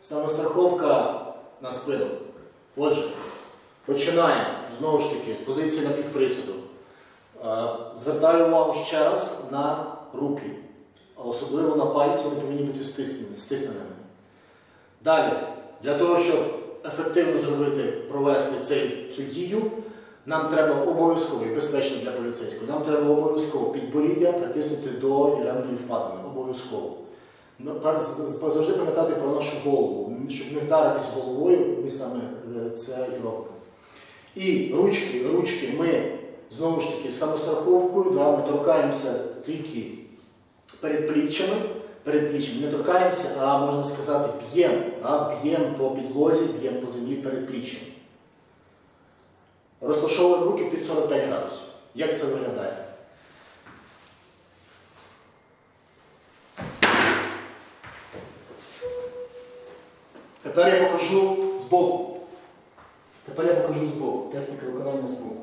Саме страховка на спину. Отже, починаємо знову ж таки з позиції напівприсіду. Е, Звертаю увагу ще раз на руки, а особливо на пальці, вони повинні бути стисненими. Далі, для того, щоб ефективно зробити, провести цей, цю дію, нам треба обов'язково і безпечно для поліцейського, нам треба обов'язково підборіддя притиснути до яремної впадини. Обов'язково. Ну, Завжди пам'ятати про нашу голову, щоб не вдаритись головою, ми саме е, це і робимо. І ручки, ручки ми знову ж таки самостраховкою, да, ми торкаємося тільки перед пліччями, перед пліччями не торкаємося, а можна сказати, б'ємо, да, б'ємо по підлозі, б'ємо по землі перед пліччям. Розташовуємо руки під 45 градусів. Як це виглядає? Тепер я покажу збоку. Тепер я покажу збоку. Техніка виконання збоку.